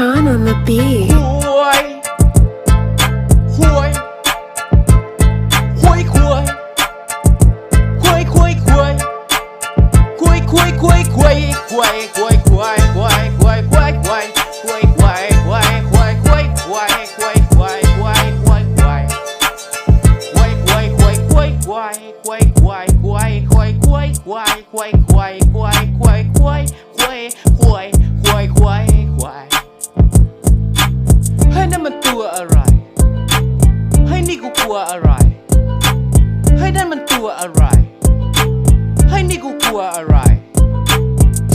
Sean on the beat. Quay, quay, quay, quay, quay, quay, quay, quay, quay, quay, quay, quay, quay, quay, วอะไรเฮ้ยนั่นมันตัวอะไรให้นี่กูกลัวอะไร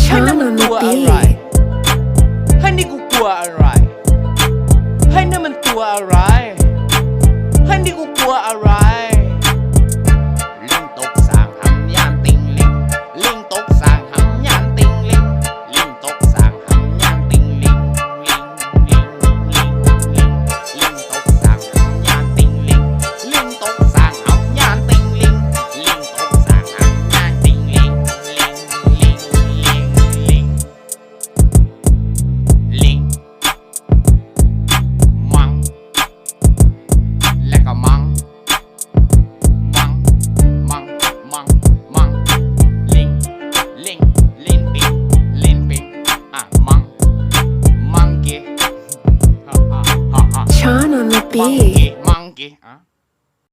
ใฮ้ยนั่มัน be? Monkey, monkey, huh?